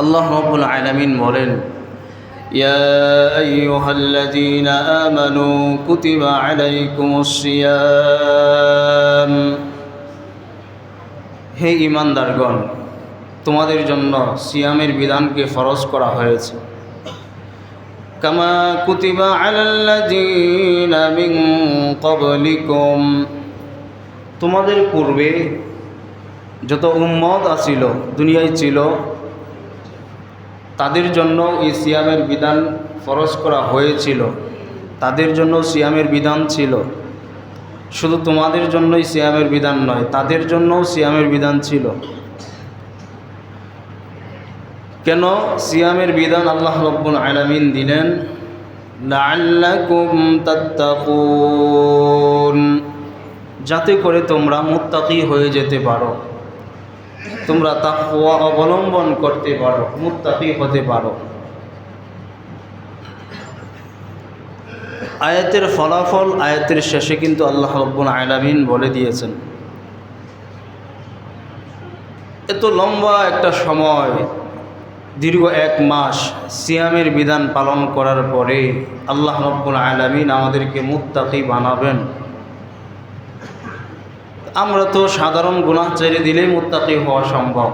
আল্লাহ রব্বুল আলামিন বলেন يا أيها الذين آمنوا كتب عليكم الصيام হে ইমানদারগণ তোমাদের জন্য সিয়ামের বিধানকে ফরজ করা হয়েছে كما كتب على الذين من قبلكم তোমাদের পূর্বে যত উম্মত আছিল দুনিয়ায় ছিল তাদের জন্য এই সিয়ামের বিধান ফরজ করা হয়েছিল। তাদের জন্য সিয়ামের বিধান ছিল। শুধু তোমাদের জন্যই সিয়ামের বিধান নয়, তাদের জন্যও সিয়ামের বিধান ছিল। কেন সিয়ামের বিধান আল্লাহ রব্বুল আলামিন দিলেন? যাতে করে তোমরা মুত্তাকি হয়ে যেতে পারো। তোমরা তাকওয়া অবলম্বন করতে পারো, মুত্তাকি হতে পারো। আয়াতের ফলাফল আয়াতের শেষে কিন্তু আল্লাহ রব্বুল আলামিন বলে দিয়েছেন। এত লম্বা একটা সময়, দীর্ঘ এক মাস সিয়ামের বিধান পালন করার পরে আল্লাহ রব্বুল আলামিন আমাদেরকে মুত্তাকি বানাবেন। আমরা তো সাধারণ গুনাহ ছেড়ে দিলেই মুত্তাকি হওয়া সম্ভব।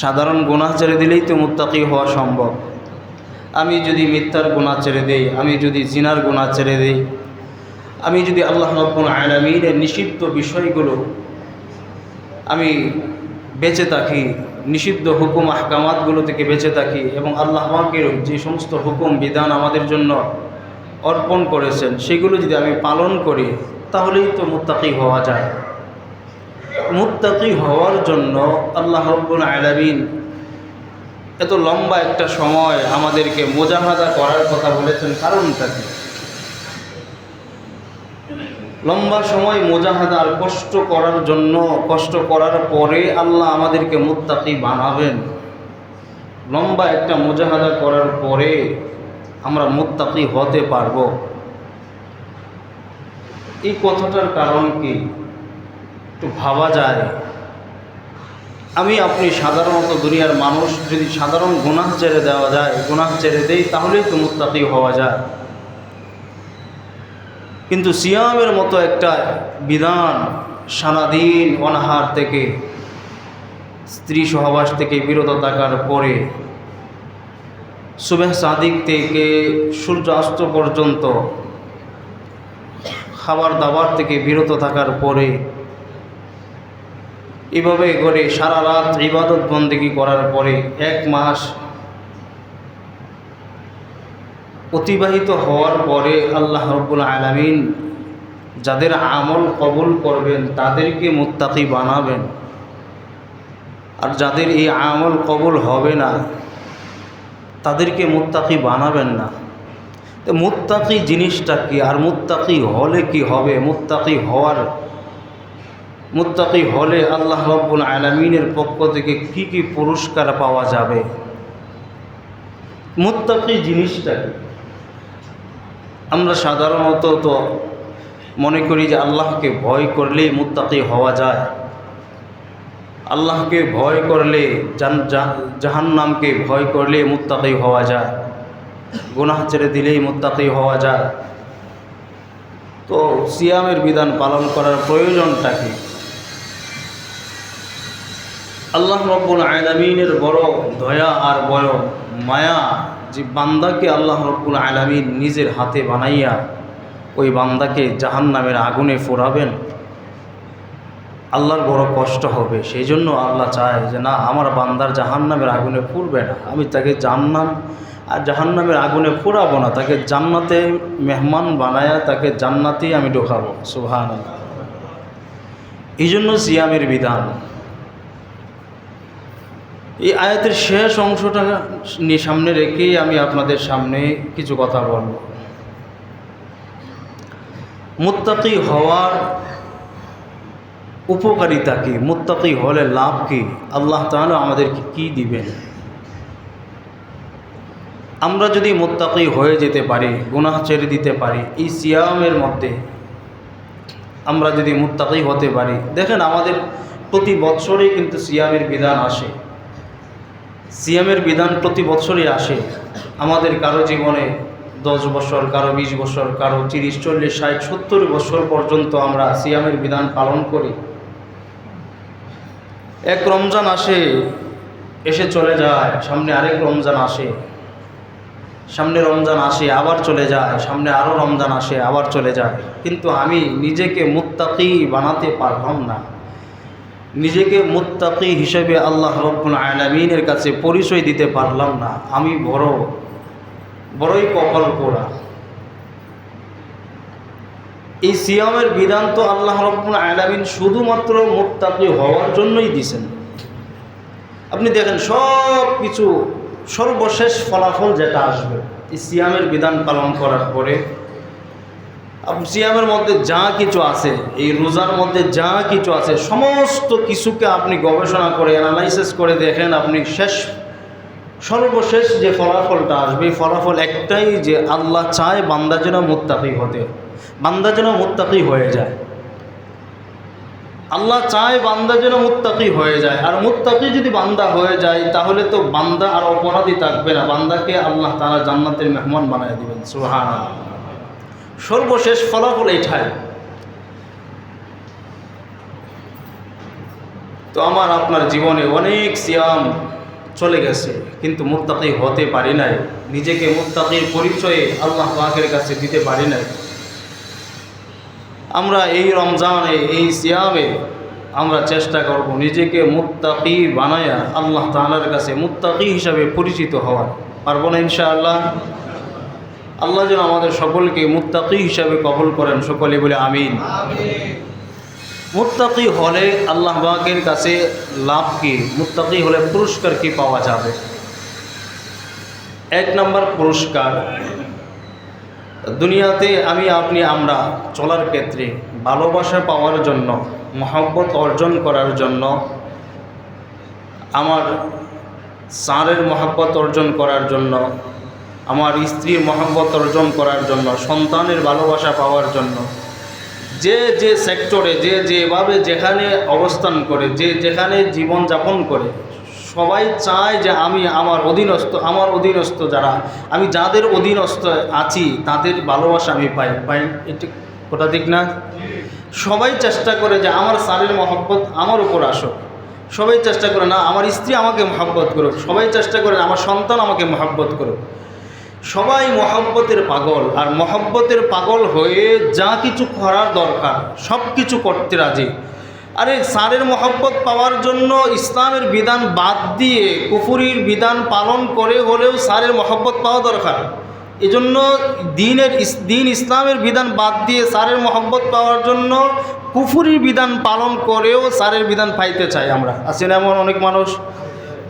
সাধারণ গুনাহ ছেড়ে দিলেই তো মুত্তাকি হওয়া সম্ভব। আমি যদি মিথ্যার গুনাহ ছেড়ে দেই, আমি যদি জিনার গুনাহ ছেড়ে দেই, আমি যদি আল্লাহ রব্বুল আলমীর নিষিদ্ধ বিষয়গুলো আমি বেঁচে থাকি, নিষিদ্ধ হুকুম, আহকামাতগুলো থেকে বেঁচে থাকি এবং আল্লাহ পাকের যে সমস্ত হুকুম, বিধান আমাদের জন্য অর্পণ করেছেন, সেগুলো যদি আমি পালন করি, তাহলেই তো মুত্তাকি হওয়া যায়। মুত্তাকি হওয়ার জন্য আল্লাহ রব্বুল আলামিন এত লম্বা একটা সময় আমাদেরকে মোজাহাদা করার কথা বলেছেন, কারণটা কি? লম্বা সময় মোজাহাদা আর কষ্ট করার জন্য, কষ্ট করার পরে আল্লাহ আমাদেরকে মুত্তাকি বানাবেন। লম্বা একটা মোজাহাদা করার পরে আমরা মুত্তাকি হতে পারব। এই কথাটার কারণ কি? একটু ভাবা যায়। আমি আপনি সাধারণত দুনিয়ার মানুষ, যদি সাধারণ গুনাহ ছেড়ে দেওয়া যায়, গুনাহ ছেড়ে দেই, তাহলেই তো মুত্তাকি হওয়া যায়। কিন্তু সিয়ামের মতো একটা বিধান সারাদিন অনাহার থেকে, স্ত্রী সহবাস থেকে বিরত থাকার পরে সুবেহ সাদিক থেকে সূর্যাস্ত পর্যন্ত খাবার দাবার থেকে বিরত থাকার পরে এভাবে করে সারা রাত ইবাদত বন্দেগী করার পরে এক মাস অতিবাহিত হওয়ার পরে আল্লাহ রব্বুল আলমিন যাদের আমল কবুল করবেন, তাদেরকে মুত্তাকি বানাবেন। আর যাদের এই আমল কবুল হবে না তাদেরকে মুত্তাকি বানাবেন না। তো মুত্তাকি জিনিসটা কি? আর মুত্তাকি হলে কি হবে? মুত্তাকি হওয়ার, মুত্তাকি হলে আল্লাহ রব্বুল আলমিনের পক্ষ থেকে কি কি পুরস্কার পাওয়া যাবে? মুত্তাকি জিনিসটা কি? আমরা সাধারণত তো মনে করি যে আল্লাহকে ভয় করলেই মুত্তাকি হওয়া যায়। আল্লাহকে ভয় করলে জাহান্নামকে ভয় করলে মুত্তাকি হওয়া যায়। গুনাহ ছেড়ে দিলেই মুত্তাকি হওয়া যায়। তো সিয়ামের বিধান পালন করার প্রয়োজনটা কি? আল্লাহ রব্বুল আলমিনের বড় দয়া আর বড় মায়া যে বান্দাকে আল্লাহ রব্বুল আলমিন নিজের হাতে বানাইয়া ওই বান্দাকে জাহান নামের আগুনে ফোরাবেন আল্লাহর বড় কষ্ট হবে। সেই জন্য আল্লাহ চায় যে, না, আমার বান্দার জাহান নামের আগুনে ফুরবে না। আমি তাকে জান্নাম আর জাহান নামের আগুনে ফুরাবো না। তাকে জান্নাতে মেহমান বানায়া তাকে জান্নাতেই আমি ঢোকাবো। সুহান এই জন্য সিয়ামের বিধান। এই আয়াতের শেষ অংশটা নিয়ে সামনে রেখেই আমি আপনাদের সামনে কিছু কথা বলব। মুত্তাকি হওয়ার উপকারিতা কি? মুত্তাকি হলে লাভ কী? আল্লাহ তাহলে আমাদেরকে কি দিবেন? আমরা যদি মুত্তাকি হয়ে যেতে পারি, গুনাহ ছেড়ে দিতে পারি, এই সিয়ামের মধ্যে আমরা যদি মুত্তাকি হতে পারি, দেখেন আমাদের প্রতি বৎসরেই কিন্তু সিয়ামের বিধান আসে। সিএমের বিধান প্রতি বছরই আসে। আমাদের কারও জীবনে দশ বছর, কারও বিশ বছর, কারও তিরিশ, চল্লিশ, ষাট, সত্তর বছর পর্যন্ত আমরা সিয়ামের বিধান পালন করি। এক রমজান আসে, এসে চলে যায়, সামনে আরেক রমজান আসে। সামনে রমজান আসে, আবার চলে যায়, সামনে আরও রমজান আসে, আবার চলে যায়। কিন্তু আমি নিজেকে মুত্তাকি বানাতে পারলাম না। নিজেকে মুত্তাকি হিসেবে আল্লাহ রব্বুল আলমিনের কাছে পরিচয় দিতে পারলাম না। আমি বড়, বড়ই কপাল পোড়া এই সিয়ামের বিধান তো আল্লাহ রব্বুল আলমিন শুধুমাত্র মুত্তাকি হওয়ার জন্যই দিছেন আপনি দেখেন সব কিছু সর্বশেষ ফলাফল যেটা আসবে, এই সিয়ামের বিধান পালন করার পরে সিয়ামের মধ্যে যা কিছু আছে, এই রোজার মধ্যে যা কিছু আছে, সমস্ত কিছুকে আপনি গবেষণা করে অ্যানালাইসিস করে দেখেন, আপনি শেষ, সর্বশেষ যে ফলাফলটা আসবে, এই ফলাফল একটাই যে আল্লাহ চায় বান্দা যেন মুত্তাকি হতে। বান্দা যেন মুত্তাকি হয়ে যায়। আল্লাহ চায় বান্দা যেন মুত্তাকি হয়ে যায়। আর মুত্তাকি যদি বান্দা হয়ে যায়, তাহলে তো বান্দা আর অপরাধী থাকবে না। বান্দাকে আল্লাহ তারা জান্নাতের মেহমান বানিয়ে দিবেন। সুহান সর্বশেষ ফলাফল এইটাই। তো আমার আপনার জীবনে অনেক সিয়াম চলে গেছে, কিন্তু মুত্তাকি হতে পারি নাই। নিজেকে মুত্তাকির পরিচয়ে আল্লাহ পাকের কাছে দিতে পারি নাই। আমরা এই রমজানে, এই সিয়ামে আমরা চেষ্টা করব নিজেকে মুত্তাকি বানায়া আল্লাহ তাআলার কাছে মুত্তাকি হিসাবে পরিচিত হওয়ার। পারব না ইনশাআল্লাহ? আল্লাহ যেন আমাদের সকলকে মুত্তাকি হিসাবে কবল করেন, সকলে বলে আমিন। মুত্তাকি হলে আল্লাহ পাকের কাছে লাভ কি? মুত্তাকি হলে পুরস্কার কি পাওয়া যাবে? এক নম্বর পুরস্কার দুনিয়াতে আমি, আপনি, আমরা চলার ক্ষেত্রে ভালোবাসা পাওয়ার জন্য, মহব্বত অর্জন করার জন্য, আমার সারের মহব্বত অর্জন করার জন্য, আমার স্ত্রীর মহব্বত অর্জন করার জন্য, সন্তানের ভালোবাসা পাওয়ার জন্য, যে যে সেক্টরে যে, যেভাবে যেখানে অবস্থান করে, যে, যেখানে জীবন যাপন করে সবাই চায় যে আমি আমার অধীনস্থ আমার অধীনস্থ যারা, আমি যাদের অধীনস্থ আছি, তাদের ভালোবাসা আমি পাই। পাই এটি ওটা দিক না? সবাই চেষ্টা করে যে আমার স্যারের মহব্বত আমার উপর আসুক। সবাই চেষ্টা করে, না, আমার স্ত্রী আমাকে মহব্বত করুক। সবাই চেষ্টা করে, আমার সন্তান আমাকে মহব্বত করুক। সবাই মহব্বতের পাগল, আর মহব্বতের পাগল হয়ে যা কিছু করার দরকার সব কিছু করতে রাজি। আরে সারের মহব্বত পাওয়ার জন্য ইসলামের বিধান বাদ দিয়ে কুফুরির বিধান পালন করে হলেও সারের মহব্বত পাওয়া দরকার। এজন্য দিনের দিন ইসলামের বিধান বাদ দিয়ে সারের মহব্বত পাওয়ার জন্য কুফুরির বিধান পালন করেও সারের বিধান পাইতে চাই আমরা। আছেন এমন অনেক মানুষ?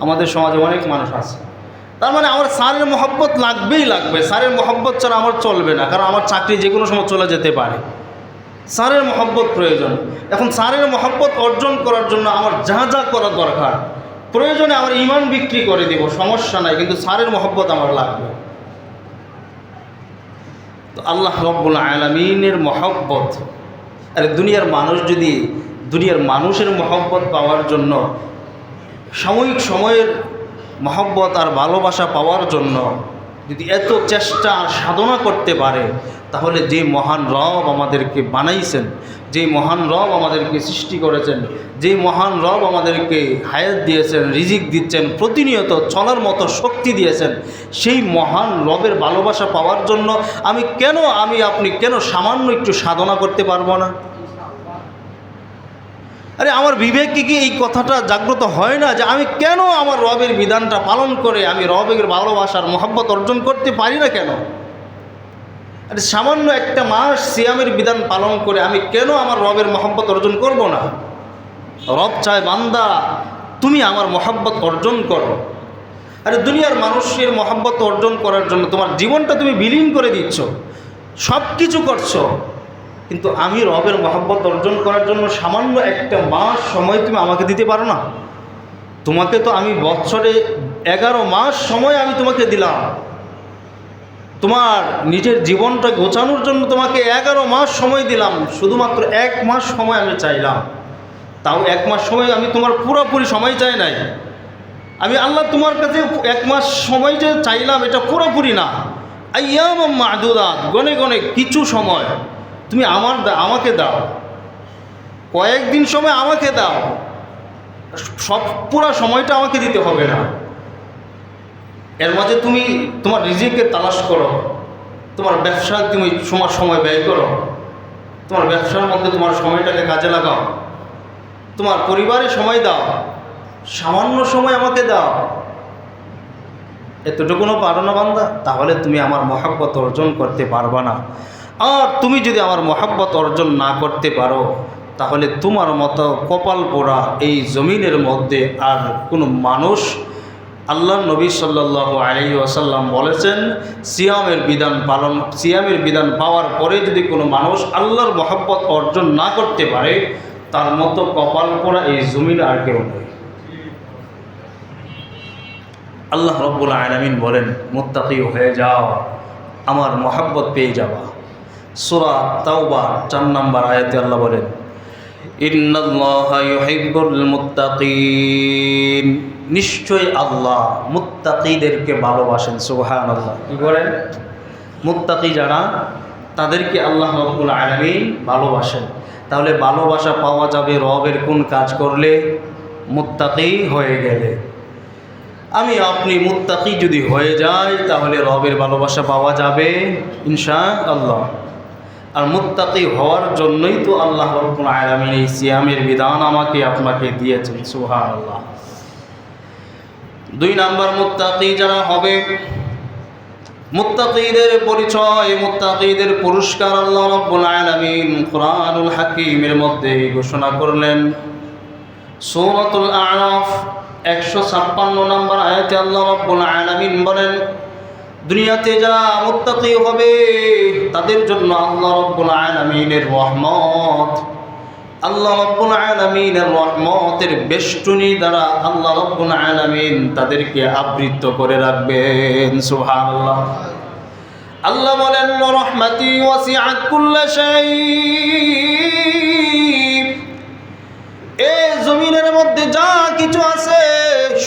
আমাদের সমাজে অনেক মানুষ আছে। তার মানে আমার স্যারের মহব্বত লাগবেই লাগবে। স্যারের মহব্বত ছাড়া আমার চলবে না, কারণ আমার চাকরি যে কোনো সময় চলে যেতে পারে। স্যারের মহব্বত প্রয়োজন। এখন স্যারের মহব্বত অর্জন করার জন্য আমার যা যা করা দরকার, প্রয়োজনে আমার ইমান বিক্রি করে দিব, সমস্যা নাই, কিন্তু স্যারের মহব্বত আমার লাগবে। তো আল্লাহ রব্বুল আলমিনের মহব্বত, আরে দুনিয়ার মানুষ যদি, দুনিয়ার মানুষের মহব্বত পাওয়ার জন্য, সাময়িক সময়ের মহব্বত আর ভালোবাসা পাওয়ার জন্য যদি এত চেষ্টা আর সাধনা করতে পারে তাহলে যে মহান রব আমাদেরকে বানাইছেন, যে মহান রব আমাদেরকে সৃষ্টি করেছেন, যে মহান রব আমাদেরকে হায়াত দিয়েছেন, রিজিক দিচ্ছেন, প্রতিনিয়ত চলার মতো শক্তি দিয়েছেন, সেই মহান রবের ভালোবাসা পাওয়ার জন্য আমি কেন, আমি আপনি কেন সামান্য একটু সাধনা করতে পারব না? আরে আমার বিবেককে কি এই কথাটা জাগ্রত হয় না যে আমি কেন আমার রবের বিধানটা পালন করে আমি রবের ভালোবাসার মহব্বত অর্জন করতে পারি না কেন? আরে সামান্য একটা মাস সিয়ামের বিধান পালন করে আমি কেন আমার রবের মহব্বত অর্জন করব না? রব চায়, বান্দা, তুমি আমার মহব্বত অর্জন করো। আরে দুনিয়ার মানুষের মহব্বত অর্জন করার জন্য তোমার জীবনটা তুমি বিলীন করে দিচ্ছ সব কিছু করছ। কিন্তু আমি রবের মহব্বত অর্জন করার জন্য সামান্য একটা মাস সময় তুমি আমাকে দিতে পারো না। তোমাকে তো আমি বছরে এগারো মাস সময় আমি তোমাকে দিলাম। তোমার নিজের জীবনটা গোছানোর জন্য তোমাকে এগারো মাস সময় দিলাম। শুধুমাত্র এক মাস সময় আমি চাইলাম। তাও এক মাস সময় আমি তোমার পুরোপুরি সময় চাই নাই। আমি আল্লাহ তোমার কাছে এক মাস সময় যে চাইলাম, এটা পুরোপুরি না। আইয়াম মাদুদাত, গনে গনে কিছু সময় তুমি আমার আমাকে দাও। কয়েকদিন সময় আমাকে দাও। সব পুরো সময়টা আমাকে দিতে হবে না। এর মাঝে তুমি তোমার রিজিকে তালাশ করো, তোমার ব্যবসা তুমি সময় সময় ব্যয় করো, তোমার ব্যবসার মধ্যে তোমার সময়টাকে কাজে লাগাও, তোমার পরিবারে সময় দাও, সামান্য সময় আমাকে দাও। এতটুকুনও পারো না বান্দা? তাহলে তুমি আমার মহাব্বত অর্জন করতে পারবা না। আর তুমি যদি আমার মহাব্বত অর্জন না করতে পারো, তাহলে তোমার মতো কপাল পোড়া এই জমিনের মধ্যে আর কোনো মানুষ আল্লাহ নবী সাল্লাহ আলী ওয়াসাল্লাম বলেছেন, সিয়ামের বিধান পালন, সিয়ামের বিধান পাওয়ার পরে যদি কোনো মানুষ আল্লাহর মহাব্বত অর্জন না করতে পারে, তার মতো কপাল পোড়া এই জমিন আর কেউ নেই। আল্লাহ রব্বুল আলমিন বলেন মুত্তাকি হয়ে যাও, আমার মহাব্বত পেয়ে যাওয়া সুরা তাওবা চার নম্বর আয়াতে আল্লাহ বলেন নিশ্চয় আল্লাহ মুত্তাকিদেরকে ভালোবাসেন, সুবহানাল্লাহ। কি করেন মুত্তাকি যারা, তাদেরকে আল্লাহ রব্বুল আলমিন ভালোবাসেন। তাহলে ভালোবাসা পাওয়া যাবে রবের কোন কাজ করলে? মুত্তাকি হয়ে গেলে। আমি, আপনি মুত্তাকি যদি হয়ে যাই তাহলে রবের ভালোবাসা পাওয়া যাবে ইনশা আল্লাহ আর মুত্তাকি হওয়ার জন্যই তো আল্লাহ রব্বুল আলামিন এই সিয়ামের বিধান আমাকে, আপনাকে দিয়েছেন সুহান আল্লাহ দুই নাম্বার, মুত্তাকি যারা হবে, মুত্তাকিদের পরিচয়, মুত্তাকিদের পুরস্কার আল্লাহ রব্বুল আলামিন কোরআনুল হাকিমের মধ্যে ঘোষণা করলেন। সূরাতুল আরাফ, একশো ছাপ্পান্ন নম্বর আয়াতে আল্লাহ রব্বুল আলামিন বলেন দুনিয়াতে যারা মুত্তাকি হবে, তাদের জন্য আল্লাহ রব্বুল আলামিনের রহমত। আল্লাহ রব্বুল আলামিনের রহমতের বেষ্টনী দ্বারা আল্লাহ রব্বুল আলামিন তাদেরকে আবৃত করে রাখবেন। সুবহানাল্লাহ। আল্লাহ বলেন রহমাতি ওয়াসিআত কুল্লা শাই এ জমিনের মধ্যে যা কিছু আছে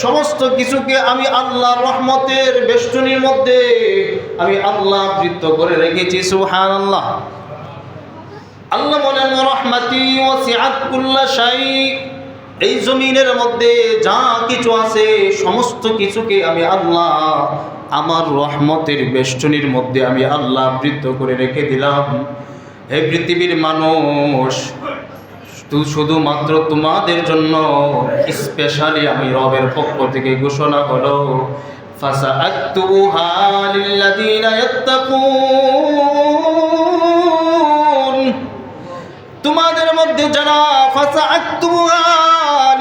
সমস্ত কিছুকে আমি আল্লাহ রহমতের বেষ্টনীর মধ্যে আমি আল্লাহ বৃত্ত করে রেখেছি সুহান আল্লাহ আল্লাহ বলেন রহমাতি ওয়াসিআত কুল্লা শাই। এই জমিনের মধ্যে যা কিছু আছে, সমস্ত কিছুকে আমি আল্লাহ আমার রহমতের বেষ্টনীর মধ্যে আমি আল্লাহ বৃত্ত করে রেখে দিলাম। এই পৃথিবীর মানুষ তু শুধুমাত্র তোমাদের জন্য স্পেশালি আমি রবের পক্ষ থেকে ঘোষণা হলো فسأكتبها للذين يتقون তোমাদের মধ্যে যারা فسأكتبها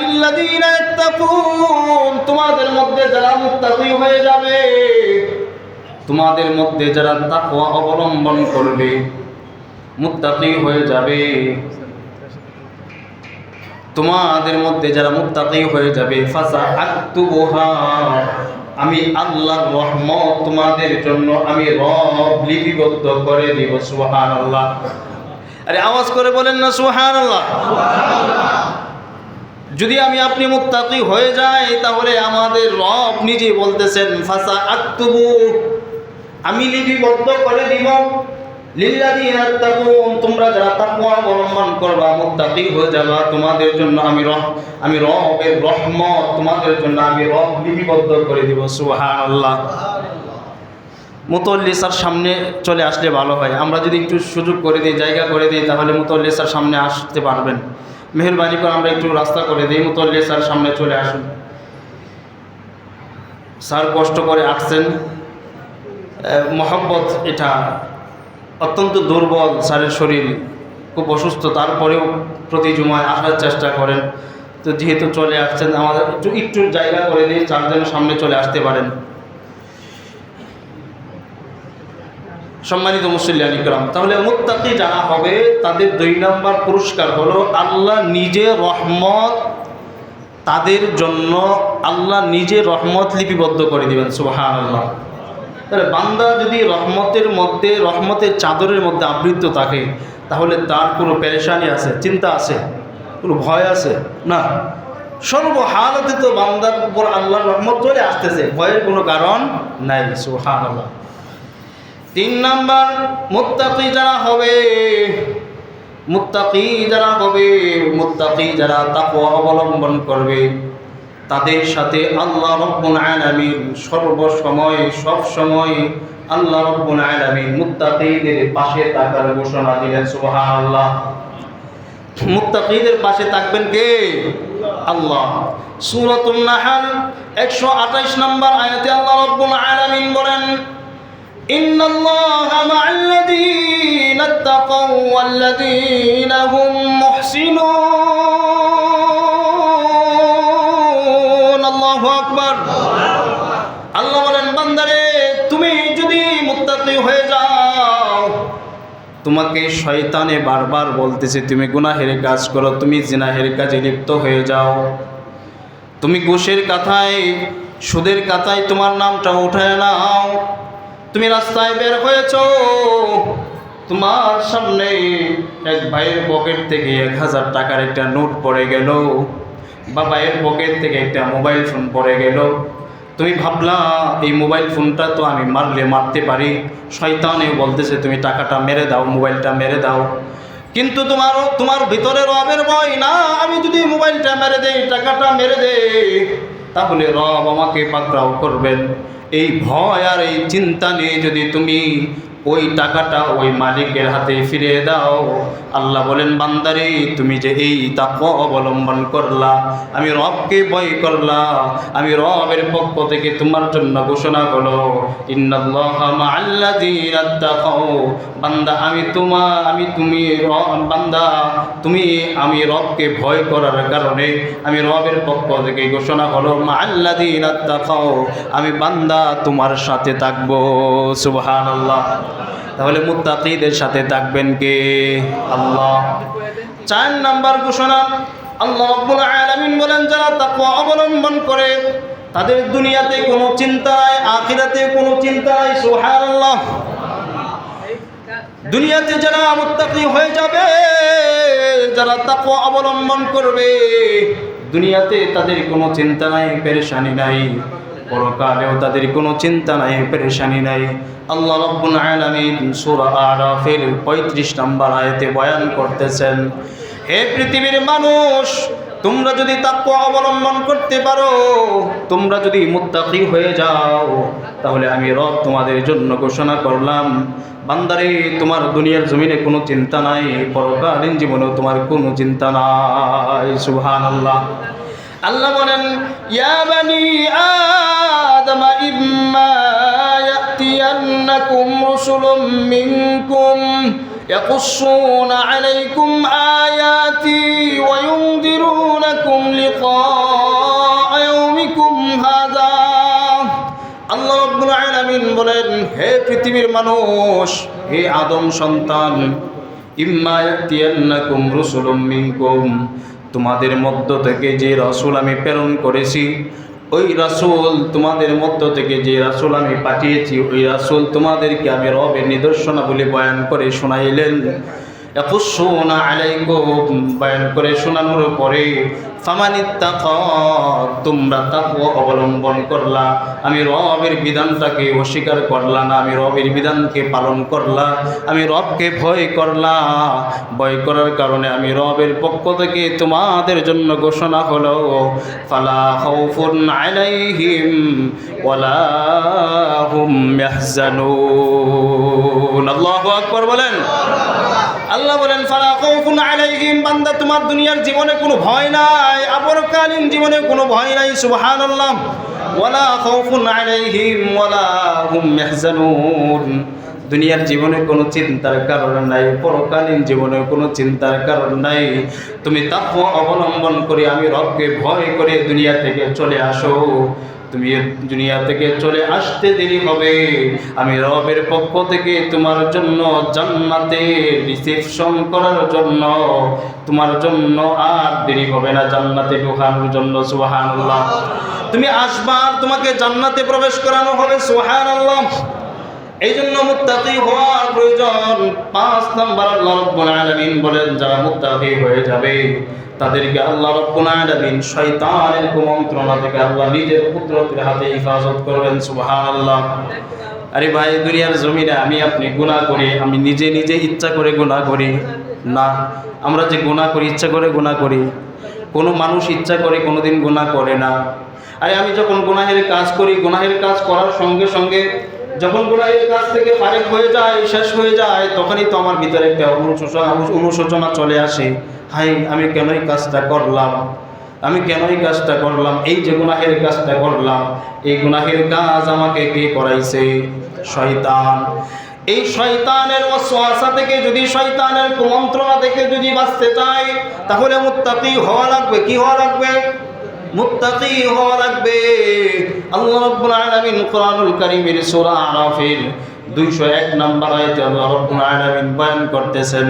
للذين يتقون তোমাদের মধ্যে যারা মুত্তাকি হয়ে যাবে তোমাদের মধ্যে যারা তাকওয়া অবলম্বন করবে মুত্তাকি হয়ে যাবে তোমাদের মধ্যে যারা মুত্তাকি হয়ে যাবে ফাসা আক্তুবুহা আমি আল্লাহর রহমত তোমাদের জন্য আমি রব লিপিবদ্ধ করে দিব সুহান আল্লাহ আরে আওয়াজ করে বলেন না সুহান আল্লাহ যদি আমি আপনি মুত্তাকি হয়ে যাই, তাহলে আমাদের রব নিজে বলতেছেন ফাসা আক্তুবু আমি লিপিবদ্ধ করে দিব। তোমরা যারা তাকওয়া অবলম্বন করবা মুত্তাকি হয়ে যাবা, তোমাদের জন্য আমি রহ, আমি রবের রহমত তোমাদের জন্য আমি রব লিপিবদ্ধ করে দিব, সুবহানাল্লাহ। মুতল্লিসার সামনে চলে আসলে ভালো হয়। আমরা যদি একটু সুযোগ করে দিই, জায়গা করে দিই, তাহলে মুতল্লিসার সামনে আসতে পারবেন। মেহরবানি করে আমরা একটু রাস্তা করে দিই, মুতল্লিসার সামনে চলে আসুন। স্যার কষ্ট করে আসছেন। মহব্বত এটা অত্যন্ত দুর্বল স্যারের শরীর, খুব অসুস্থ, তারপরেও প্রতি জুমায় আসার চেষ্টা করেন। তো যেহেতু চলে আসছেন, আমাদের একটু একটু জায়গা করে দিয়ে চারজন সামনে চলে আসতে পারেন। সম্মানিত মুসল্লি আলিকরাম তাহলে মুত্তাকি যারা হবে, তাদের দুই নম্বর পুরস্কার হলো আল্লাহ নিজে রহমত, তাদের জন্য আল্লাহ নিজে রহমত লিপিবদ্ধ করে দিবেন সুবাহান আল্লাহ তাহলে বান্দা যদি রহমতের মধ্যে, রহমতের চাদরের মধ্যে আবৃত থাকে, তাহলে তার কোনো পেরেশানি আছে, চিন্তা আছে? কোনো ভয় আছে? না। সর্বহালতে তো বান্দার উপর আল্লাহর রহমত চলে আসতেছে, ভয়ের কোনো কারণ নাই সুহান আল্লাহ তিন নাম্বার, মুত্তাকি যারা হবে, মুত্তাকি যারা হবে, মুত্তাকি যারা তাকওয়া অবলম্বন করবে তাদের সাথে আল্লাহ রব্বুল আলামিন সর্বসময় সব সময় আল্লাহ রব্বুল আলামিন মুত্তাকিদের পাশে থাকার ঘোষণা দিলেন, সুবহানাল্লাহ। মুত্তাকিদের পাশে থাকবেন কে? আল্লাহ। সূরাতুন নাহাল 128 নম্বর আয়াতে আল্লাহ রব্বুল আলামিন বলেন, ইন্নাল্লাহা মাআল্লাযীনা তাকাউ ওয়াল্লাযীনা হুম মুহসিনুন। তোমাকে শয়তানে বারবার বলতেছে, তুমি গুনাহের কাজ করো, তুমি জিনাহের কাজে লিপ্ত হয়ে যাও। তুমি ঘুষের কাথায়, সুদের কাথায় তোমার নামটা উঠায় নাও। তুমি রাস্তায় বের হয়েছ, তোমার সামনে এক ভাইয়ের পকেট থেকে এক হাজার টাকার একটা নোট পড়ে গেল। বা ভাইয়ের পকেট থেকে একটা মোবাইল ফোন পড়ে গেল। তুমি ভাবলা, এই মোবাইল ফোনটা তো আমি মারলে মারতে পারি। শয়তানে বলতেছে, তুমি টাকাটা মেরে দাও মোবাইলটা মেরে দাও। কিন্তু তোমার তোমার ভিতরে রবের ভয় না। আমি যদি মোবাইলটা মেরে দেই, টাকাটা মেরে দেই, তাহলে রব আমাকে পাকড়াও করবেন। এই ভয় আর এই চিন্তা নিয়ে যদি তুমি ওই টাকাটা ওই মালিকের হাতে ফিরিয়ে দাও। আল্লাহ বলেন, বান্দারে, তুমি যে এই তাপ অবলম্বন করলা, আমি রবকে ভয় করলা, আমি রবের পক্ষ থেকে তোমার জন্য ঘোষণা করো বান্দা, আমি তোমা, আমি তুমি বান্দা, তুমি আমি রবকে ভয় করার কারণে আমি রবের পক্ষ থেকে ঘোষণা হলো মাআল্লাযীনা তাকাও আমি বান্দা, তোমার সাথে থাকব। সুবহানাল্লাহ। তাহলে মুত্তাকিদের সাথে থাকবেন কে? আল্লাহ। চার নাম্বার ঘোষণা, আল্লাহ রাব্বুল আলামিন বলেন, যারা তাকওয়া অবলম্বন করে, তাদের দুনিয়াতে কোনো চিন্তা নাই, আখিরাতে কোনো চিন্তা নাই, সুবহানাল্লাহ। দুনিয়াতে যারা মুত্তাকি হয়ে যাবে, যারা তাকওয়া অবলম্বন করবে, দুনিয়াতে তাদের কোনো চিন্তা নাই, পেরেশানি নাই। পরকালেও তাদের কোনো চিন্তা নাই, পেরেশানি নাই। আল্লাহ রাব্বুল আলামিন সূরা আরাফের 35 নম্বর আয়াতে বয়ান করতেছেন, হে পৃথিবীর মানুষ, তোমরা যদি তাকওয়া অবলম্বন করতে পারো, তোমরা যদি মুত্তাকি হয়ে যাও, তাহলে আমি রব তোমাদের জন্য ঘোষণা করলাম, বান্দারে, তোমার দুনিয়ার জমিনে কোনো চিন্তা নাই, পরকালীন জীবনেও তোমার কোনো চিন্তা নাই। সুবহান আল্লাহ আল্লাহ বলেন ইয়া বানি আদম ইম্মা ইয়াতিয়ান্নাকুম রুসুলুম মিনকুম يقصون عليكم آياتي وينذرونكم لقاء يومكم هذا আল্লাহ রব্বুল আলামিন বলেন হে পৃথিবীর মানুষ হে আদম সন্তান ইম্মা ইয়াতিয়ান্নাকুম রুসুলুম মিনকুম তোমাদের মধ্য থেকে যে রসুল আমি প্রেরণ করেছি, ওই রাসুল তোমাদের মধ্য থেকে যে রাসুল আমি পাঠিয়েছি, ওই রাসুল তোমাদেরকে আমি রবের নিদর্শনাবলী বয়ান করে শোনাইলেন। ইয়াকুসুনা আলাইকুম, বয়ান করে শোনানোর পরে, ফামানিত্তাকা, তোমরা তাকওয়া অবলম্বন করলা। আমি রবের বিধানটাকে অস্বীকার করলা না, আমি রবের বিধানকে পালন করলা, আমি রবকে ভয় করলা। ভয় করার কারণে আমি রবের পক্ষ থেকে তোমাদের জন্য ঘোষণা হলো, ফালা খাউফুন আলাইহিম ওয়ালা হুম ইয়াহজানুন। আল্লাহু আকবার বলেন। আল্লাহ বলেন, ফালা খাউফুন আলাইহিম বান্দা, তোমার দুনিয়ার জীবনে কোনো ভয় নাই আপরকালীন জীবনে কোনো ভয় নাই, সুবহানাল্লাহ। ওয়ালা খাউফুন আলাইহিম ওয়ালা হুম ইয়াহজানুন। দুনিয়ার জীবনে কোনো চিন্তার কারণ নাই, পরকালীন জীবনে কোনো চিন্তার কারণ নাই। তুমি তাকওয়া অবলম্বন করে, আমি রবকে ভয় করে দুনিয়া থেকে চলে আসো। তুমি দুনিয়া থেকে চলে আসতে দেরি হবে। আমি রবের পক্ষ থেকে তোমার জন্য জান্নাতে রিসেপশন করার জন্য, তোমার জন্য আর দেরি হবে না জান্নাতে ঢোকানোর জন্য, সুবহানাল্লাহ। তুমি আসবা আর তোমাকে জান্নাতে প্রবেশ করানো হবে, সুবহানাল্লাহ। এই জন্য মুত্তাকি হওয়ার প্রয়োজন। পাঁচ নাম্বার আল্লাহ রব্বুল আলামিন বলেন, যারা মুত্তাকি হয়ে যাবে, তাদেরকে আল্লাহ রব্বুল আলামিন শয়তানের কুমন্ত্রণা থেকে আল্লাহ নিজের কুদরতের হাতে হেফাজত করবেন, সুবহানাল্লাহ। আরে ভাই, দুনিয়ার জমিনে আমি আপনি গুনাহ করি, আমি নিজে নিজে ইচ্ছা করে গুনাহ করি। না, আমরা যে গুনাহ করি, ইচ্ছা করে গুনাহ করি। কোনো মানুষ ইচ্ছা করে কোনোদিন গুনাহ করে না। আরে আমি যখন গুনাহের কাজ করি, গুনাহের কাজ করার সঙ্গে সঙ্গে যখন গুনাহের কাজ থেকে ফারেক হয়ে যায়, শেষ হয়ে যায়, তখনই তো আমার ভিতরে একটা অনুশোচনা অনুশোচনা চলে আসে। হাই আমি কেন এই কাজটা করলাম? আমি কেন এই কাজটা করলাম? এই যে গুনাহের কাজটা করলাম, এই গুনাহের কাজ আমাকে কে করাইছে? শয়তান। এই শয়তানের ওয়াসওয়াসা থেকে যদি শয়তানের কুমন্ত্রণা থেকে যদি বাঁচতে চাই তাহলে মুত্তাকি হওয়া লাগবে। কি হওয়া লাগবে? মুত্তাকি হওয়া লাগবে। আল্লাহ রাব্বুল আলামিন কোরআনুল কারীমের সূরা আরাফের 201 নম্বর আয়াতে আল্লাহ রাব্বুল আলামিন বয়ান করতেছেন।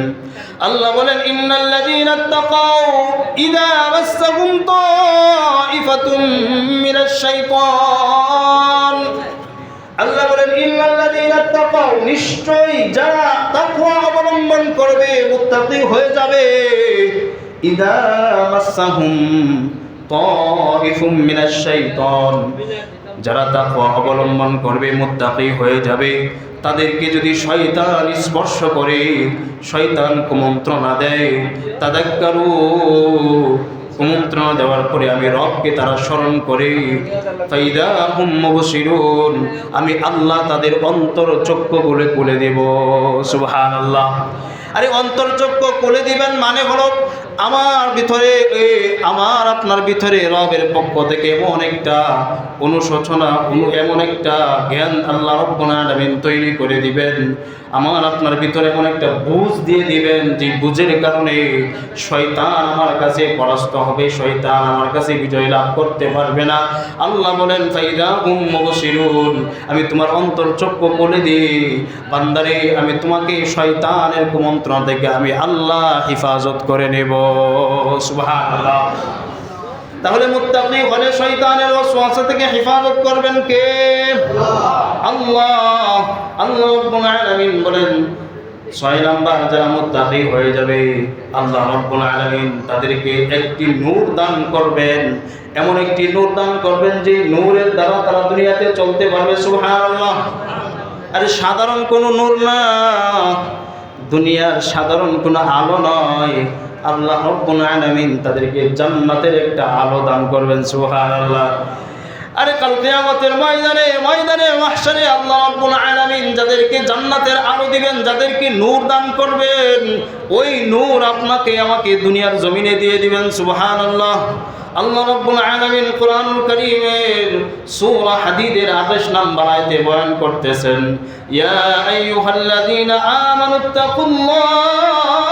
আল্লাহ বলেন, ইন্নাল্লাযীনা তাকাউ ইযা মাসসাহুম তাইফাতুম মিনাশ শাইতান আল্লাহ বলেন, ইন্নাল্লাযীনা তাকাউ নিশ্চয়ই যারা তাকওয়া অবলম্বন করবে, মুত্তাকি হয়ে যাবে। ইদা মাসসাহুম যারা তাকওয়া অবলম্বন করবে, মুত্তাকি হয়ে যাবে, তাদেরকে যদি শয়তান স্পর্শ করে, শয়তান কুমন্ত্রণা দেয়, তাদাক্কারু, কুমন্ত্রণা দেওয়ার পরে আমি রবকে তারা স্মরণ করে আমি আল্লাহ তাদের অন্তর চক্ষুগুলো খুলে দেব। সুবহানাল্লাহ। আরে অন্তর অন্তর্চক্ষ খুলে দিবেন মানে হলো আমার ভিতরে আমার আপনার ভিতরে রবের পক্ষ থেকে এমন একটা অনুশোচনা, অনু- এমন একটা জ্ঞান আল্লাহ আলামিন তৈরি করে দিবেন। আমার আপনার ভিতরে এমন একটা বুঝ দিয়ে দিবেন যে বুঝের কারণে শয়তান আমার কাছে পরাস্ত হবে, শয়তান আমার কাছে বিজয় লাভ করতে পারবে না। আল্লাহ বলেন, ফাইদা মুবশিরুন। আমি তোমার অন্তর চক্ষু বলে দিই। বান্দারে, আমি তোমাকে শয়তানের কুমন্ত্রণ থেকে আমি আল্লাহ হিফাজত করে নেব। সুবহানাল্লাহ। তাহলে মুত্তাকি হলে শয়তানের ওয়াসওয়াসা থেকে হেফাজত করবেন কে? আল্লাহ। আল্লাহ রাব্বুল আলামিন বলেন, ছয় নাম্বার যারা মুত্তাকি হয়ে যাবে, আল্লাহ রাব্বুল আলামিন তাদেরকে একটি নূর দান করবেন। এমন একটি নূর দান করবেন যে নূরের দ্বারা তারা দুনিয়াতে চলতে পারবে, সুবহানাল্লাহ। আরে সাধারণ কোনো নূর না। দুনিয়ার সাধারণ কোনো আলো নয়। আল্লাহ রব্বুল তাদেরকে জান্নাতের একটা আলো দান করবেন, সুবহানাল্লাহ। আরে কাল কিয়ামতের ময়দানে ময়দানে মাহশারে আল্লাহ রাব্বুল আলামিন যাদেরকে জান্নাতের আলো দিবেন, যাদেরকে নূর দান করবেন, ওই নূর আপনাকে আমাকে দুনিয়ার জমিনে দিয়ে দিবেন, সুবহানাল্লাহ। আল্লাহ রাব্বুল আলামিন কোরআনুল কারীমের সূরা হাদীদের 28 নম্বর আয়াতে বয়ান করতেছেন, ইয়া আইয়ুহাল্লাযীনা আমানুত্তাকুল্লাহ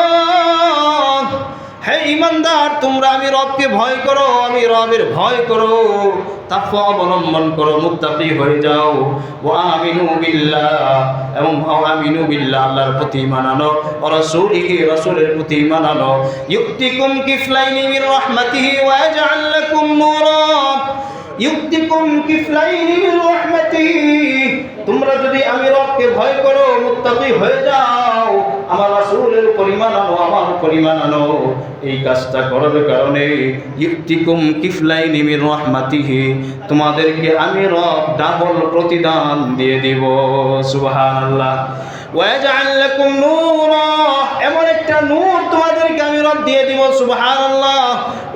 ইমানদার, তোমরা আমি রবকে ভয় করো, আমি রবের ভয় করো। তাকওয়া অবলম্বন করো মুত্তাকি হয়ে যাও। ও আমিনু বিল্লাহ, এবং আমিনু বিল্লাহ, আল্লাহর প্রতি মানানো ও রাসূলিহি, রাসূলের প্রতি মানানো ইউক্তিকুম কিফলাইনি মির রাহমাতিহি ওয়া ইয়াজআল লাকুম নূরা ইউক্তিকুম কিফলাইনি মির রাহমাতিহি, তোমরা যদি আমি রবকে ভয় করো মুত্তাকি হয়ে যাও। আমার রাসূলের পরিমাণ আনো, আমার পরিমাণ আনো। এই কাজটা করার কারণে ইউক্তিকুম কিফলাইনি মির রাহমাতিহি, তোমাদেরকে আমি রব ডাবল প্রতিদান দিয়ে দিব। সুবহানাল্লাহ। ওয়াজআল লাকুম নূরা, এমন একটা নূর তোমাদেরকে আমি রব দিয়ে দিব, সুবহানাল্লাহ।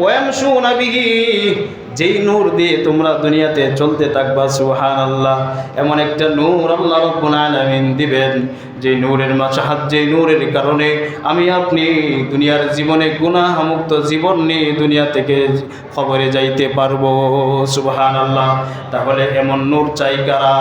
ওয়ামশুনা বিহি, যেই নূর দিয়ে তোমরা দুনিয়াতে চলতে থাকবা সুহান আল্লাহ এমন একটা নূর আল্লাহ রব্বুল আলামিন দিবেন। যে নূরের মা সাহায্যে নূরের কারণে আমি আপনি দুনিয়ার জীবনে গুনাহমুক্ত জীবন নিয়ে দুনিয়া থেকে খবরে যাইতে পারব। সুবহানাল্লাহ। তাহলে এমন নূর চাই কারা?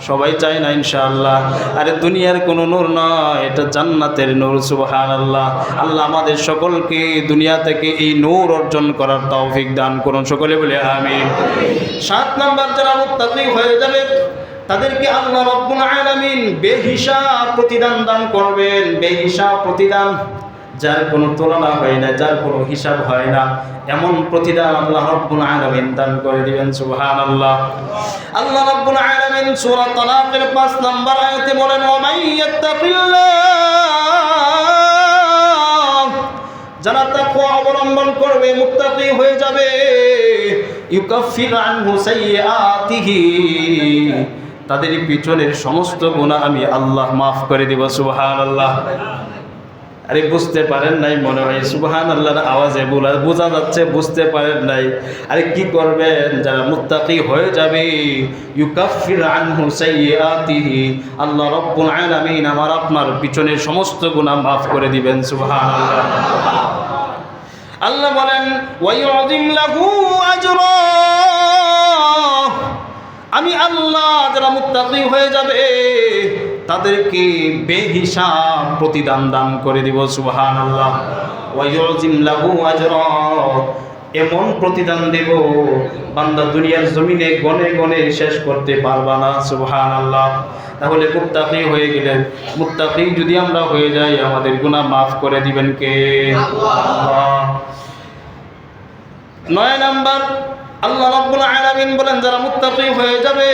সবাই চায় না ইনশাআল্লাহ। আরে দুনিয়ার কোনো নূর নয় এটা জান্নাতের নূর সুবহান আল্লাহ আল্লাহ আমাদের সকলকে দুনিয়া থেকে এই নূর অর্জন করার তৌফিক দান করুন। সকলে বলে আমিন। সাত নাম্বার যারা হয়ে যাবে তাদেরকে আল্লাহ রব্বুল আলামিন বেহিসাব প্রতিদান দান করবেন। বেহিসাব প্রতিদান যার কোনো তুলনা হয় না, যার কোনো হিসাব হয় না, এমন প্রতিদান আল্লাহ রব্বুল আলামিন দান করে দিবেন, সুবহানাল্লাহ। আল্লাহ রব্বুল আলামিন সূরা তালাকের 5 নম্বর আয়াতে বলেন ওয়া মান ইয়াত্তাকিল্লাহ যারা তাকওয়া অবলম্বন করবে, মুত্তাকি হয়ে যাবে। ইউকাফির আনহু সাইয়্যাতিহি। তাদের পিছনের সমস্ত গুনাহ আমি আল্লাহ মাফ করে দিব, সুবহানাল্লাহ। আরে বুঝতে পারেন নাই মনে হয় সুবহান আল্লাহর আওয়াজে বলা বোঝা যাচ্ছে বুঝতে পারেন নাই। আরে কি করবেন? যারা মুত্তাকি হয়ে যাবে, ইউকাফির আনহু সাইয়্যাতিহি। আল্লাহ রব্বুল আলামিন আমার আপনার পিছনের সমস্ত গুনাহ মাফ করে দিবেন, সুবহানাল্লাহ। আল্লাহ বলেন ওয়াইউযিম লাহু আমি আল্লাহ যারা মুত্তাকি হয়ে যাবে, তাদেরকে বেহিসাব প্রতিদান দান করে দিব, সুবহানাল্লাহ। আল্লাহ লাহু এমন প্রতিদান দেব, বান্দা দুনিয়ার জমিনে গনে গনে শেষ করতে পারবা না সুহান আল্লাহ তাহলে মুত্তাকি হয়ে গেলেন মুত্তাকি যদি আমরা হয়ে যাই, আমাদের গুনাহ মাফ করে দিবেন কে? নয় নাম্বার আল্লাহ রাব্বুল আলামিন বলেন, যারা মুত্তাকি হয়ে যাবে,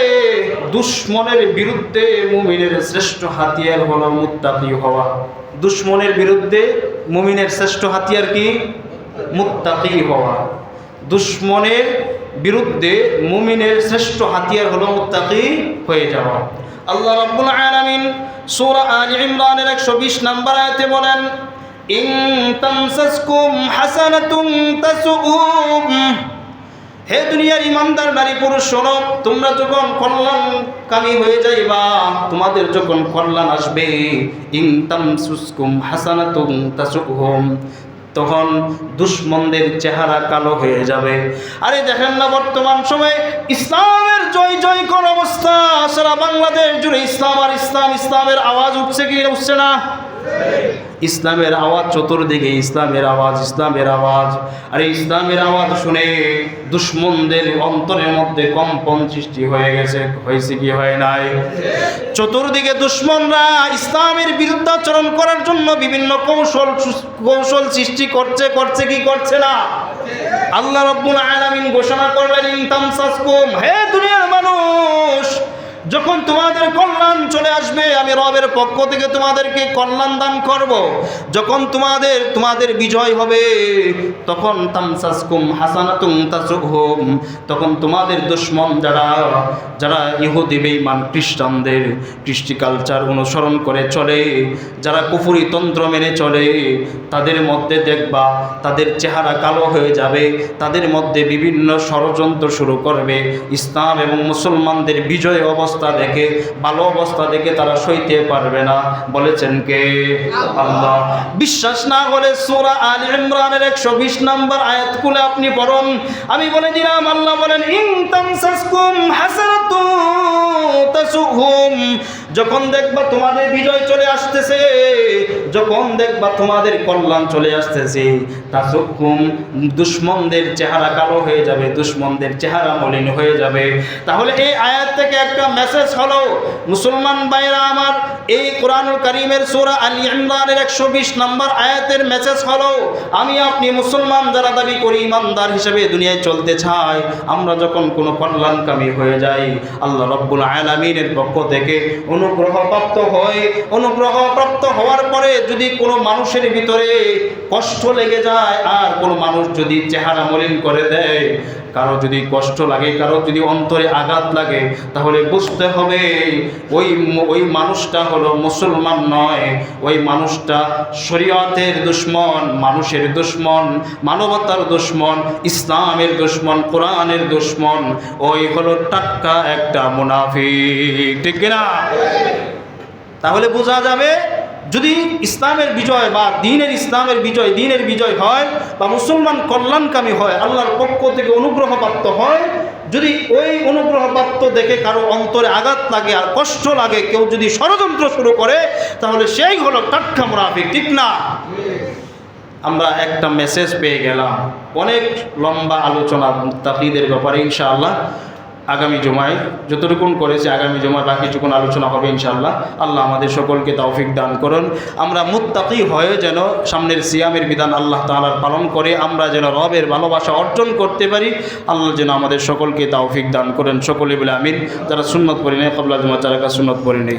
দুশ্মনের বিরুদ্ধে মুমিনের শ্রেষ্ঠ হাতিয়ার হলো মুত্তাকি হওয়া। দুশ্মনের বিরুদ্ধে মুমিনের শ্রেষ্ঠ হাতিয়ার কি? মুত্তাকি হওয়া। দুশ্মনের বিরুদ্ধে মুমিনের শ্রেষ্ঠ হাতিয়ার হলো মুত্তাকি হয়ে যাওয়া। আল্লাহ রাব্বুল আলামিন সূরা আলে ইমরানের 120 নম্বর আয়াতে বলেন, ইন তামসাসকুম হাসানাতুন তাসুউম হে দুনিয়ার ইমানদার নারী পুরুষ, শোনো, তোমরা যখন কল্যাণকামী হয়ে যাইবা, তোমাদের যখন কল্যাণ আসবে, ইন তামসুসকুম হাসানাতুন তাসুহুম, তখন দুশ্মনদের চেহারা কালো হয়ে যাবে। আরে দেখেন না বর্তমান সময়ে ইসলামের জয় জয়কর অবস্থা? সারা বাংলাদেশ জুড়ে ইসলাম আর ইসলাম, ইসলামের আওয়াজ উঠছে কি উঠছে না? ইসলামের আওয়াজ চতুর্দিকে, ইসলামের আওয়াজ ইসলামের আওয়াজ। আর ইসলামের আওয়াজ শুনে দুশ্মনদের অন্তরের মধ্যে কম্পন সৃষ্টি হয়ে গেছে। হয়েছে কি হয় নাই? চতুর্দিকে দুশ্মনরা ইসলামের বিরুদ্ধাচরণ করার জন্য বিভিন্ন কৌশল কৌশল সৃষ্টি করছে করছে কি করছে না? আল্লাহ রব্বুল আলামিন ঘোষণা করলেন, ইনতামসাসকুম হে দুনিয়ার মানুষ যখন তোমাদের কল্যাণ চলে আসবে, আমি রবের পক্ষ থেকে তোমাদেরকে কল্যাণ দান করব। যখন তোমাদের তোমাদের বিজয় হবে, তখন তামসাসকুম হাসানাতুম তাসুহুম। তখন তোমাদের দুশ্মন যারা যারা ইহুদি, বেঈমান, খ্রিস্টানদের কৃষ্টি কালচার অনুসরণ করে চলে, যারা কুফুরি তন্ত্র মেনে চলে, তাদের মধ্যে দেখবা তাদের চেহারা কালো হয়ে যাবে, তাদের মধ্যে বিভিন্ন ষড়যন্ত্র শুরু করবে। ইসলাম এবং মুসলমানদের বিজয় অবস্থা দেখে, ভালো অবস্থা দেখে তারা সইতে পারবে না। বলেছেন কে? আল্লাহ। বিশ্বাস না হলে সূরা আল ইমরানের 120 নম্বর আয়াত খুলে আপনি পড়ুন। আমি বলে দিলাম, আল্লাহ বলেন, ইন তামসাসকুম হাসারাতু তাসুহুম যখন দেখবা তোমাদের বিজয় চলে আসতেছে, যখন দেখবা তোমাদের কল্যাণ চলে আসতেছে তাসুকুম দুশ্মনদের চেহারা কালো হয়ে যাবে, দুশ্মনদের চেহারা মলিন হয়ে যাবে। তাহলে এই আয়াত থেকে একটা মেসেজ হলো, মুসলমান ভাইরা আমার, এই কোরআনুল করিমের সোরা আলী ইমরানের একশো বিশ নম্বর আয়াতের মেসেজ হলো, আমি আপনি মুসলমান যারা দাবি করি, ইমানদার হিসেবে দুনিয়ায় চলতে চাই, আমরা যখন কোনো কল্যাণকামী হয়ে যাই, আল্লাহ রব্বুল আলামিনের পক্ষ থেকে অনুগ্রহ প্রাপ্ত হয়। অনুগ্রহ প্রাপ্ত হওয়ার পরে যদি কোনো মানুষের ভিতরে কষ্ট লেগে যায়, আর কোনো মানুষ যদি চেহারা মলিন করে দেয় কারও যদি কষ্ট লাগে, কারও যদি অন্তরে আঘাত লাগে, তাহলে বুঝতে হবে ওই ওই মানুষটা হলো মুসলমান নয়। ওই মানুষটা শরীয়তের দুশ্মন, মানুষের দুশ্মন, মানবতার দুশ্মন, ইসলামের দুশ্মন, কোরআনের দুশ্মন। ওই হলো টাটকা একটা মুনাফিক। ঠিক কিনা? তাহলে বোঝা যাবে যদি ইসলামের বিজয় বা দিনের ইসলামের বিজয়, দিনের বিজয় হয় বা মুসলমান কল্যাণকামী হয়, আল্লাহর পক্ষ থেকে অনুগ্রহপ্রাপ্ত হয়, যদি ওই অনুগ্রহপ্রাপ্ত দেখে কারও অন্তরে আঘাত লাগে আর কষ্ট লাগে, কেউ যদি ষড়যন্ত্র শুরু করে, তাহলে সেই হলো টাটকা মুনাফিক, ঠিক না? আমরা একটা মেসেজ পেয়ে গেলাম। অনেক লম্বা আলোচনা তাফিদের ব্যাপারে ইনশাআল্লাহ। আগামী জমায় যতটুকুন করেছে আগামী জমায় বাকি বাকিটুকুন আলোচনা হবে ইনশাল্লাহ আল্লাহ আমাদের সকলকে তৌফিক দান করুন। আমরা মুত্তাকি হয়ে যেন সামনের সিয়ামের বিধান আল্লাহ তালার পালন করে আমরা যেন রবের ভালোবাসা অর্জন করতে পারি, আল্লাহ যেন আমাদের সকলকে তৌফিক দান করেন। সকলে বলে আমিন। যারা সুন্নত পড়ি নেই কবলা জমা চারাকা সুন্নত পড়ি নেই।